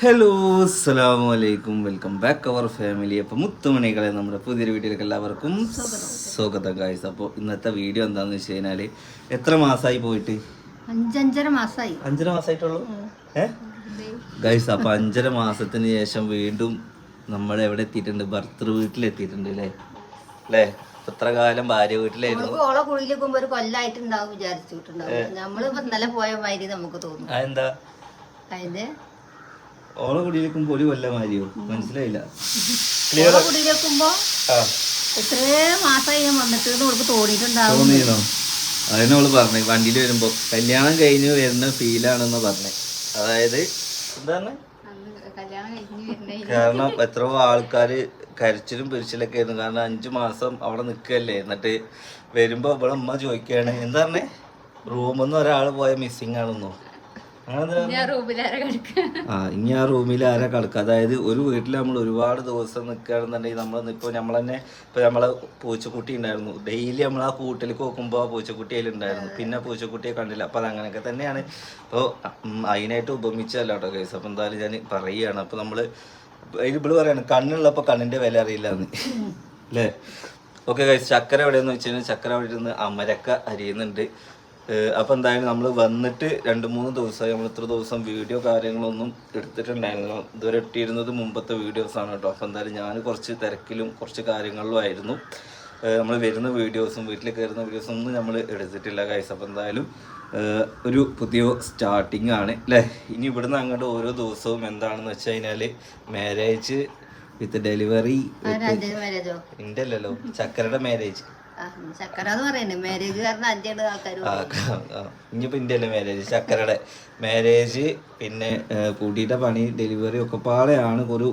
Hello അസ്സാം വലൈക്കും welcome back അവർ family അപ്പോൾ മുത്തുമണികളെ നമ്മുടെ പുതിയൊരു വീട്ടിലേക്ക് എല്ലാവർക്കും സ്വാഗതം ഗായ്സ് അപ്പോൾ ഇന്നത്തെ വീഡിയോ എന്താണെന്ന് വെച്ച് കഴിഞ്ഞാൽ എത്ര മാസമായി പോയിട്ട്? അഞ്ചഞ്ചര മാസമായി അഞ്ചര മാസമായിട്ടുള്ളൂ ഏ? ഗൈസ് അപ്പോൾ അഞ്ചര മാസത്തിന് ശേഷം വീണ്ടും നമ്മൾ എവിടെ എത്തിയിട്ടുണ്ട്? ഭർത്തൃ വീട്ടിലെത്തിയിട്ടുണ്ട് അല്ലേ? അല്ലേ? ഇത്ര കാലം ഭാര്യ വീട്ടിലായിരുന്നു? ഓളെ കുഴിയിലേക്കുമ്പോ ഒരു കൊല്ലായിട്ടുണ്ടാവും വിചാരിച്ചിട്ടുണ്ടാവും. നമ്മളിപ്പോ നല്ല പോയ മാതിരി നമുക്ക് തോന്നും. അതെന്താ? അതിന്റെ ഓളെ കുടിയിലേക്കുമ്പോ ഒരു കൊല്ലമാരിയോ മനസ്സിലായില്ല. ഓളെ കുടിയിലേക്കുമ്പോ ആ? എത്രേ മാസമായി ഞാൻ വന്നിട്ട് നമുക്ക് തോന്നിയിട്ടുണ്ടാവും. തോന്നിയിരുന്നോ അതിനോൾ പറഞ്ഞേ വണ്ടിയിൽ വരുമ്പോ കല്യാണം കഴിഞ്ഞ് വരുന്ന ഫീലാണെന്ന് പറഞ്ഞേ. അതായത് എന്താണ്? കാരണം എത്രയോ ആൾക്കാര് കരച്ചിലും പിരിച്ചിലൊക്കെ ആയിരുന്നു. കാരണം അഞ്ചു മാസം അവിടെ നിൽക്കല്ലേ എന്നിട്ട് വരുമ്പോ ഇവിടെ ഉമ്മ ചോദിക്കുകയാണ് എന്താ പറഞ്ഞേ? റൂമിൽ നിന്ന് ഒരാൾ പോയ മിസ്സിങ് ആണെന്നോ? ആ ഇനി ആ റൂമിൽ ആരാ കിടക്കുക അതായത് ഒരു വീട്ടിൽ നമ്മൾ ഒരുപാട് ദിവസം നിൽക്കുകയാണെന്നുണ്ടെങ്കിൽ നമ്മൾ ഇപ്പോൾ നമ്മൾ തന്നെ ഇപ്പോൾ നമ്മളെ പൂച്ചക്കുട്ടി ഉണ്ടായിരുന്നു ഡെയിലി നമ്മൾ ആ കൂട്ടിലേക്ക് നോക്കുമ്പോൾ ആ പൂച്ചക്കുട്ടി അതിലുണ്ടായിരുന്നു പിന്നെ പൂച്ചക്കുട്ടിയെ കണ്ടില്ല. അപ്പോൾ അത് അങ്ങനെയൊക്കെ തന്നെയാണ്. അപ്പോൾ അതിനായിട്ട് ഉപമിച്ചല്ല കേട്ടോ കേസ്. അപ്പോൾ എന്തായാലും ഞാൻ പറയുകയാണ് അപ്പോൾ നമ്മൾ ഇവിടെ പറയാണ് കണ്ണുള്ളപ്പോൾ കണ്ണിന്റെ വില അറിയില്ല എന്ന് അല്ലേ ഓക്കെ കഴിച്ച് ചക്കര എവിടെയെന്ന് വെച്ച് കഴിഞ്ഞാൽ ചക്കര അവിടെ ഇരുന്ന് അമരക്ക അരിയുന്നുണ്ട്. ഏഹ് അപ്പൊ എന്തായാലും നമ്മൾ വന്നിട്ട് രണ്ട് മൂന്ന് ദിവസമായി നമ്മൾ ഇത്ര ദിവസം വീഡിയോ കാര്യങ്ങളൊന്നും എടുത്തിട്ടുണ്ടായിരുന്നു ഇതുവരെ ഇട്ടിരുന്നത് മുമ്പത്തെ വീഡിയോസാണ് കേട്ടോ. അപ്പോൾ എന്തായാലും ഞാൻ കുറച്ച് തിരക്കിലും കുറച്ച് കാര്യങ്ങളിലും ആയിരുന്നു. നമ്മൾ വരുന്ന വീഡിയോസും വീട്ടിൽ കയറുന്ന വീഡിയോസും ഒന്നും നമ്മൾ എടുത്തിട്ടില്ല കൈസ് അപ്പോൾ എന്തായാലും ഒരു പുതിയ സ്റ്റാർട്ടിങ് ആണ്. അല്ലേ ഇനി ഇവിടുന്ന് അങ്ങോട്ട് ഓരോ ദിവസവും എന്താണെന്ന് വെച്ച് കഴിഞ്ഞാൽ മാരേജ് വിത്ത് ഡെലിവറി അല്ലല്ലോ ചക്കരയുടെ മാരേജ്. ഇനിയിപ്പോ അല്ലേ മാരേജ് ചക്കരയുടെ മാരേജ് പിന്നെ കൂട്ടിയിട്ട പണി ഡെലിവറി ഒക്കെ പാടെയാണ് ഒരു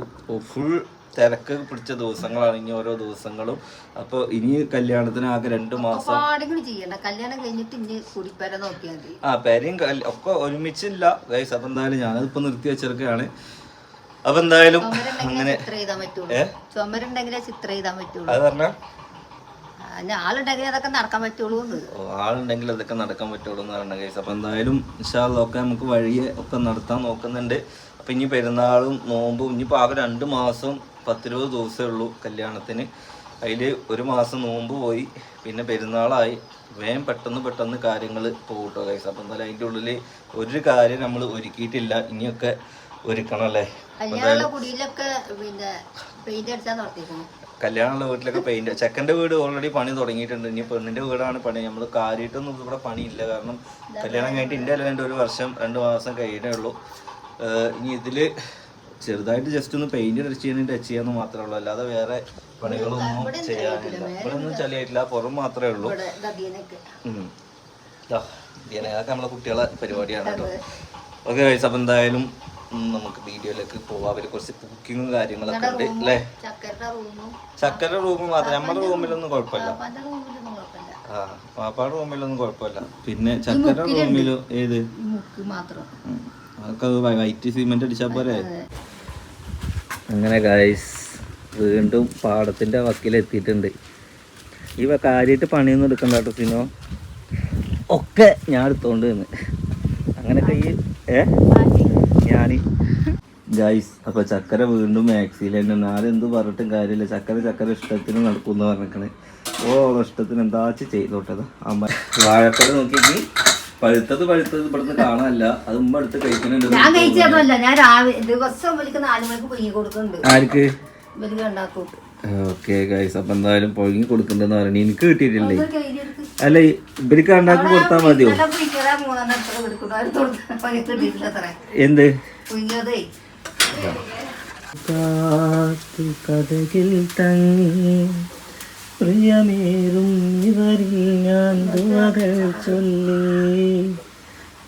ഫുൾ തിരക്ക് പിടിച്ച ദിവസങ്ങളാണ് ഇനി ഓരോ ദിവസങ്ങളും. അപ്പൊ ഇനി കല്യാണത്തിന് ആകെ രണ്ടു മാസം. കല്യാണം കഴിഞ്ഞിട്ട് ഇനി കുടിപ്പേര നോക്കിയാൽ മതി. ആ പേരെയും ഒക്കെ ഒരുമിച്ചില്ല. അപ്പം എന്തായാലും ഞാനതിപ്പോ നിർത്തി വെച്ചെടുക്കുകയാണ്. അപ്പം എന്തായാലും അങ്ങനെ പറ്റുള്ളൂ. ഏ? ചുമരുണ്ടെങ്കിലേ ചിത്ര ചെയ്താൻ പറ്റുള്ളൂ. അത് പറഞ്ഞാൽ ആ, ഇനി ആളുണ്ടെങ്കിൽ അതൊക്കെ നടക്കാൻ പറ്റുള്ളൂ എന്ന്. ആളുണ്ടെങ്കിൽ അതൊക്കെ നടക്കാൻ പറ്റുള്ളൂ എന്ന് പറഞ്ഞ കേസ്. അപ്പൊ എന്തായാലും ഇൻഷാല്ലൊക്കെ നമുക്ക് വഴിയെ ഒക്കെ നടത്താൻ നോക്കുന്നുണ്ട്. അപ്പൊ ഇനി പെരുന്നാളും നോമ്പും ഇനിയിപ്പോ ആകെ രണ്ട് മാസം പത്തിരുപത് ദിവസമേ ഉള്ളൂ കല്യാണത്തിന്. അതിൽ ഒരു മാസം നോമ്പ് പോയി പിന്നെ പെരുന്നാളായി. വേഗം പെട്ടെന്ന് പെട്ടെന്ന് കാര്യങ്ങൾ പോകട്ടോ കൈസ് അപ്പം എന്തായാലും അതിന്റെ ഉള്ളിൽ ഒരു കാര്യം നമ്മൾ ഒരുക്കിയിട്ടില്ല. ഇനിയൊക്കെ ഒരുക്കണം അല്ലേ കല്യാണമുള്ള വീട്ടിലൊക്കെ പെയിന്റ് ചെക്കന്റെ വീട് ഓൾറെഡി പണി തുടങ്ങിയിട്ടുണ്ട്. ഇനി പെണ്ണിന്റെ വീടാണ് പണി. നമ്മൾ കാര്യമായിട്ടൊന്നും ഇവിടെ പണിയില്ല. കാരണം കല്യാണം കഴിഞ്ഞിട്ട് ഇന്ത്യ അല്ലാണ്ട് ഒരു വർഷം രണ്ട് മാസം കഴിഞ്ഞേ ഉള്ളൂ. ഇനി ഇതിൽ ചെറുതായിട്ട് ജസ്റ്റ് ഒന്ന് പെയിന്റ് അടിച്ച് ചെയ്യാൻ ടച്ച് ചെയ്യാന്ന് മാത്രമേ ഉള്ളൂ. അല്ലാതെ വേറെ പണികളൊന്നും ചെയ്യാനില്ല. ഇവിടെ ഒന്നും ചളിയായിട്ടില്ല. പുറം മാത്രമേ ഉള്ളൂ. ഇതിനൊക്കെ നമ്മളെ കുട്ടികളെ പരിപാടിയാണ് കേട്ടോ. ഓക്കെ വയസ്സപ്പം അപ്പം എന്തായാലും നമുക്ക് വീഡിയോയിലേക്ക് പോവാം. അവർ കുറച്ച് കുക്കിങ്ങും കാര്യങ്ങളൊക്കെ ഉണ്ട് അല്ലേ? ചക്കരുടെ റൂം മാത്രം. നമ്മുടെ റൂമിലൊന്നും കുഴപ്പമില്ല. പാപ്പാന്റെ റൂമിലൊന്നും കുഴപ്പമില്ല. ആ പാപ്പാടെ റൂമിലൊന്നും കുഴപ്പമില്ല. പിന്നെ ചക്കര റൂമിലും ഏത്. അതൊക്കെ വൈറ്റ് സിമെന്റ് അടിച്ചാ പോരെ? അങ്ങനെ ഗൈസ് വീണ്ടും പാടത്തിന്റെ വക്കിലെത്തിയിട്ടുണ്ട് ഇവ കാര്യമായിട്ട് പണിയൊന്നും എടുക്കണ്ട കേട്ടോ സിനോ ഒക്കെ ഞാൻ എടുത്തോണ്ട് നിന്ന് അങ്ങനെയൊക്കെ ഈ ഏ? ഞാൻ ഗൈസ് അപ്പൊ ചക്കര വീണ്ടും മാക്സിയിൽ തന്നെ. ആരെന്ത് പറഞ്ഞിട്ടും കാര്യമില്ല. ചക്കര ചക്കര ഇഷ്ടത്തിന് നടക്കുമെന്ന് പറഞ്ഞിരിക്കണേ. ഓ ഇഷ്ടത്തിന് എന്താച്ച് ചെയ്തോട്ടത് അമ്മ വാഴക്കട നോക്കി പഴുത്തത് പഴുത്തത് ഇവിടുന്ന് കാണാനല്ല. അത് ഉമ്മ എടുത്ത് കഴിക്കുന്നുണ്ട് ഞാൻ കഴിച്ചതല്ല ഞാൻ രാവിലെ ദിവസം ഇവർക്ക് നാല് മണിക്ക് പൊങ്ങി കൊടുക്കുന്നുണ്ട്. ആർക്ക്? ഇവർക്ക് ഉണ്ടാക്കും ഓക്കെ ഗൈസ്. അപ്പൊ എന്തായാലും പുഴുങ്ങി കൊടുക്കണ്ടെന്ന് പറഞ്ഞു. എനിക്ക് കിട്ടിയിട്ടില്ലേ. അല്ല ഇവർക്ക് ഉണ്ടാക്കി കൊടുത്താൽ മതിയോ? എന്ത്? കാത്തു കഥകിൽ തങ്ങി. പ്രിയമേറും ഇവരിൽ ഞാൻ ദുവകൾ ചൊല്ലി.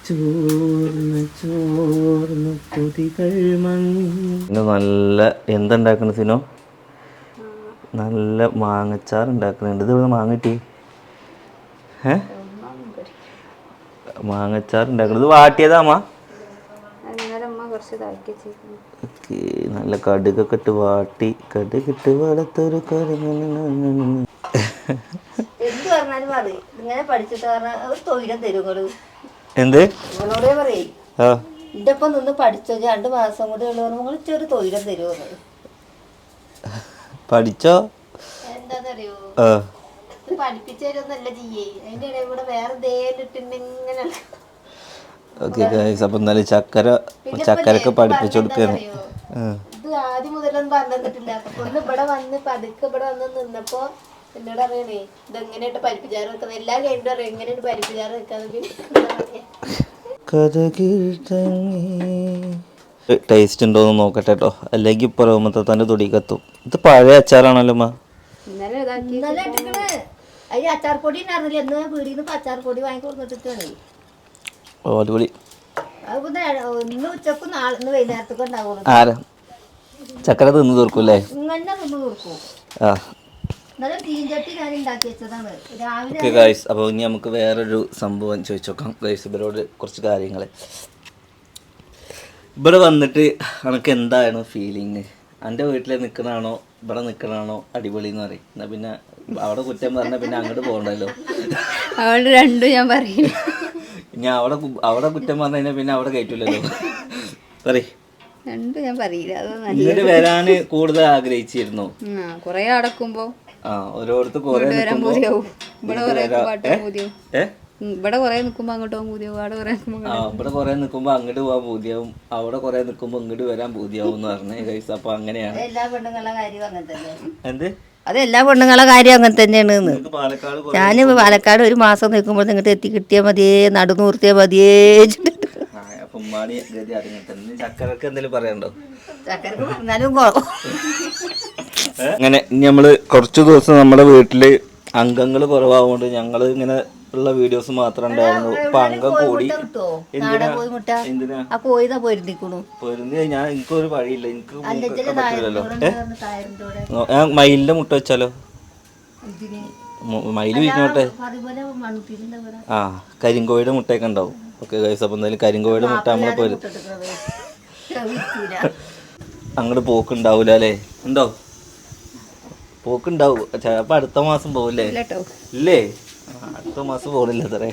ചോർന്ന് ചോർന്ന് കൊതികൾ മങ്ങി. നല്ല എന്തുണ്ടാക്കണ സിനോ? നല്ല മാങ്ങച്ചാർ ഉണ്ടാക്കുന്നുണ്ട് ഇത് ഇവിടെ മാങ്ങ കിട്ടി? ഏ മാങ്ങച്ചാർ ഉണ്ടാക്കണത് ഇത് വാട്ടിയതാമാ നല്ല കടുകൊക്കെ ഇട്ട് വാട്ടി. കടുകിട്ട് വളർത്തൊരു കടുക് എന്ത് പറഞ്ഞാലും പറയും. ഇങ്ങനെ പഠിച്ചിട്ട് പറഞ്ഞാൽ ഒരു തൊഴിലും തരും എന്ത്? ഇവളോടേ പറയേ. ആ. എന്റെ ഒപ്പം നിന്ന് പഠിച്ചോ രണ്ട് മാസം കൂടി ഉള്ളൂ നിങ്ങൾ ചെറു തൊഴിലും തരുമോ പഠിച്ചോ? എന്താന്നറിയോ? ഇത് പഠിപ്പിച്ചു തരുന്നല്ല ചെയ്യേ അതിന്റെ ഇടയിൽ കൂടെ വേറെ ഇങ്ങനെ ഓക്കെ ഗൈസ് അപ്പം ചക്കര ചക്കരക്ക് പഠിപ്പിച്ചു കൊടുക്കുകയാണ് ഇത് ആദ്യം മുതലൊന്നും പറഞ്ഞു തന്നിട്ടില്ല അപ്പൊ ഒന്ന് ഇവിടെ വന്ന് പതുക്കെ ഇവിടെ വന്ന് നിന്നപ്പോ എന്നോട് അറിയണേ ഇതെങ്ങനെയായിട്ട് പരിപ്പിച്ചാറ് വെക്കുന്നത് എല്ലാ കഴിഞ്ഞിട്ട് അറിയാം എങ്ങനെയാണ് പരിപ്പിച്ചാറ് വെക്കാന്ന്. ടേസ്റ്റ് ഉണ്ടോന്ന് നോക്കട്ടെ കേട്ടോ അല്ലെങ്കിൽ ഇപ്പോൾ റഹ്മത്തെ തന്നെ തൊടി കത്തും ഇത് പഴയ അച്ചാറാണല്ലോ അമ്മ ഇന്നലെ ഇട്ടിക്കണ് അതിന് അച്ചാർ പൊടി ഉണ്ടായിരുന്നില്ല എന്ന് പീടിയിൽ നിന്ന് അച്ചാർ പൊടി ഓ അടിപൊളി. ഇന്ന് ഉച്ചക്കും നാളെ ഇന്ന് വൈകുന്നേരത്തൊക്കെ ഉണ്ടാവുള്ളൂ. ആരാ? ചക്കര തിന്ന് ഇങ്ങനെ നിന്ന് തീർക്കും. ആ. തീഞ്ചട്ടി ഞാൻ ഉണ്ടാക്കി വെച്ചതാണ്. രാവിലെ ഗൈസ് അപ്പോൾ ഇനി നമുക്ക് വേറൊരു സംഭവം ചോദിച്ചു നോക്കാം. ഗൈസ് ഇവരോട് കുറച്ച് കാര്യങ്ങൾ ഇവിടെ വന്നിട്ട് അനക്ക് എന്താണ് ഫീലിങ് എന്റെ വീട്ടിൽ നിൽക്കണാണോ ഇവിടെ നിൽക്കണാണോ അടിപൊളി എന്ന് പറയും. എന്നാ പിന്നെ അവിടെ കുറ്റം പറഞ്ഞാൽ പിന്നെ അങ്ങോട്ട് പോകണ്ടല്ലോ. അവിടെ രണ്ടും ഞാൻ പറയും. ഞാൻ അവിടെ അവിടെ കുറ്റം പറഞ്ഞു കഴിഞ്ഞാൽ പിന്നെ അവിടെ കയറ്റില്ലല്ലോ പറയും. രണ്ടും ഞാൻ പറയില്ല. ഇങ്ങോട്ട് വരാന് കൂടുതൽ ആഗ്രഹിച്ചിരുന്നു? ആ കൊറേ അടക്കുമ്പോ ആ ഓരോരുത്തർ കൊറേ വരാൻ ഇവിടെ കൊറേ നിക്കുമ്പോ അങ്ങോട്ട് പോകാൻ പൂതിയാവും അവിടെ കൊറേ നിക്കുമ്പോ ആ ഇവിടെ കുറെ നിൽക്കുമ്പോൾ അങ്ങോട്ട് പോകാൻ പൂതിയാവും. അവിടെ കുറെ നിൽക്കുമ്പോൾ ഇങ്ങോട്ട് വരാൻ പൂതിയാവും എന്ന് പറഞ്ഞേ ഗൈസ് അപ്പൊ അങ്ങനെയാണ്. എല്ലാ പെണ്ണുങ്ങളെ കാര്യം അങ്ങനെ തന്നെ എന്ത്? അത് എല്ലാ പെണ്ണുങ്ങളെ കാര്യം അങ്ങനെ തന്നെയാണ് നിങ്ങൾക്ക് പാലക്കാട് കുറെ- ഞാൻ പാലക്കാട് ഒരു മാസം നിൽക്കുമ്പോൾ നിങ്ങട്ട് എത്തി കിട്ടിയാൽ മതിയേ നിർത്തിയാൽ മതിയേ ഉമ്മാടി ഗതി അറിഞ്ഞിട്ട് തന്നെ ചക്കരക്ക് എന്തെങ്കിലും പറയണ്ടോ? എന്നാലും അങ്ങനെ ഇനി നമ്മൾ കുറച്ച് ദിവസം നമ്മുടെ വീട്ടിൽ അംഗങ്ങൾ കുറവാകൊണ്ട് ഞങ്ങൾ ഇങ്ങനെ ഉള്ള വീഡിയോസ് മാത്രം ഉണ്ടായിരുന്നു. ഇപ്പൊ അംഗം കൂടി. എന്തിനാ? എന്തിനാ? ആ കോയിതാ പൊരുന്ന് ഞാൻ എനിക്കൊരു വഴിയില്ല. എനിക്ക് മൂക്കൊക്കെ പറ്റില്ലല്ലോ. ഏ? ഞാൻ മയിലിന്റെ മുട്ട വെച്ചാലോ? മയിൽ വിരിഞ്ഞോട്ടെ ആ കരിങ്കോഴിയുടെ മുട്ടയൊക്കെ ഉണ്ടാവും. ഓക്കെ ഗൈസ് അപ്പൊ എന്തായാലും കരിങ്കോഴിയുടെ മുട്ട നമ്മളെ പോര് അങ്ങോട്ട് പോക്കുണ്ടാവൂല അല്ലേ ഉണ്ടോ? പോക്കുണ്ടാവും. ചിലപ്പോ അടുത്ത മാസം പോവില്ലേ? ഇല്ലേ? അടുത്ത മാസം പോണില്ല അത്രേ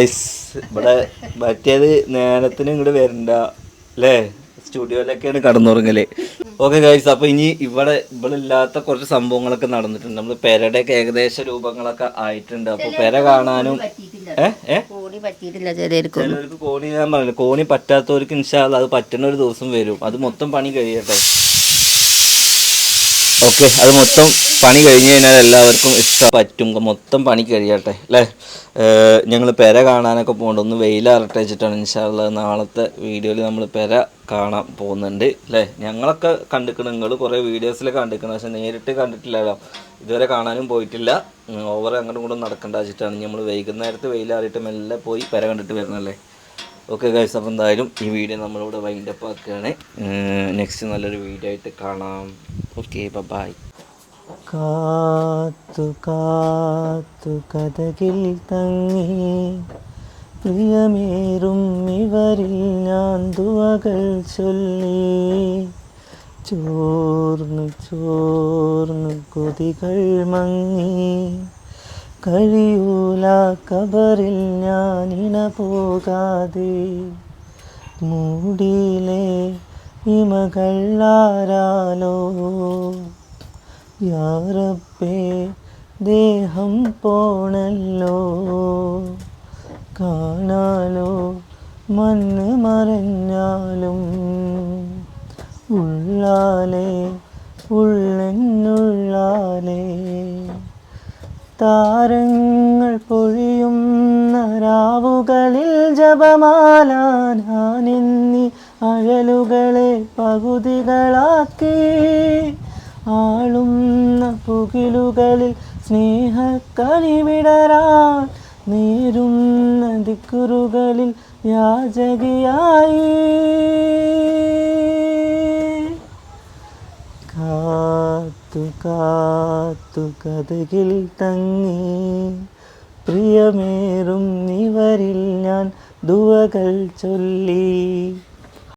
ഐസ് ഇവിടെ മറ്റേത് നേരത്തിന് ഇങ്ങോട്ട് വരണ്ട അല്ലേ? സ്റ്റുഡിയോയിലൊക്കെയാണ് കടന്നുറങ്ങൽ. ഓക്കെ ഗൈസ് അപ്പോൾ ഇനി ഇവിടെ ഇവിടെ ഇല്ലാത്ത കുറച്ച് സംഭവങ്ങളൊക്കെ നടന്നിട്ടുണ്ട്. നമ്മൾ പെരയുടെയൊക്കെ ഏകദേശ രൂപങ്ങളൊക്കെ ആയിട്ടുണ്ട്. അപ്പോൾ പെര കാണാനും ചിലർക്ക്. കോണി ഞാൻ പറഞ്ഞു കോണി പറ്റാത്തവർക്ക് ഇൻഷാല്ല അത് പറ്റുന്ന ഒരു ദിവസം വരും. അത് മൊത്തം പണി കഴിയട്ടെ. ഓക്കെ അത് മൊത്തം പണി കഴിഞ്ഞ് കഴിഞ്ഞാൽ എല്ലാവർക്കും ഇഷ്ടം. പറ്റും. മൊത്തം പണി കഴിയട്ടെ അല്ലേ? ഞങ്ങൾ പെര കാണാനൊക്കെ പോകുന്നുണ്ട് ഒന്ന് വെയിലാറട്ടെ വെച്ചിട്ടാണ്. ഇൻഷാല്ല നാളത്തെ വീഡിയോയിൽ നമ്മൾ പെര കാണാൻ പോകുന്നുണ്ട് അല്ലേ? ഞങ്ങളൊക്കെ കണ്ടിക്കണം. നിങ്ങൾ കുറേ വീഡിയോസിൽ കണ്ടിക്കണം. പക്ഷെ നേരിട്ട് കണ്ടിട്ടില്ലല്ലോ. ഇതുവരെ കാണാനും പോയിട്ടില്ല. ഓവർ അങ്ങോട്ടും ഇങ്ങോട്ടും നടക്കേണ്ട വെച്ചിട്ടാണ്. നമ്മൾ വൈകുന്നേരത്ത് വെയിലാറിയിട്ട് മെല്ലെ പോയി പെര കണ്ടിട്ട് വരണല്ലേ? ഓക്കെ ഗൈസ് അപ്പോൾ എന്തായാലും ഈ വീഡിയോ നമ്മളിവിടെ വൈൻഡപ്പ് ആക്കുകയാണ്. നെക്സ്റ്റ് നല്ലൊരു വീഡിയോ ആയിട്ട് കാണാം. Okay bye. കാത്തു കാത്തു കഥകിൽ തങ്ങി. പ്രിയമേറും ഇവരിൽ ഞാൻ ദുവകൾ ചൊല്ലി. ചോർന്നു ചോർന്നു കൊതികൾ മങ്ങി. കഴിയൂല കബറിൽ ഞാൻ ഇണ പോകാതെ മൂടിയിലെ ഇമകൾ ആരാലോ യാറപ്പേ ദേഹം പോണല്ലോ? കാണാലോ മണ്ണ് മറഞ്ഞാലും? ഉള്ളാലേ ഉള്ളെന്നുള്ളാലേ? താരങ്ങൾ പൊഴിയും രാവുകളിൽ ജപമാല അഴലുകളെ പകുതികളാക്കി. ആളുന്ന പുകിലുകളിൽ സ്നേഹക്കണി വിടരാൻ നേരുന്ന ദിക്കുറുകളിൽ യാചകിയായി. കാത്തു കാത്തു കഥകിൽ തങ്ങി. പ്രിയമേറും ഇവരിൽ ഞാൻ ദുവകൾ ചൊല്ലി.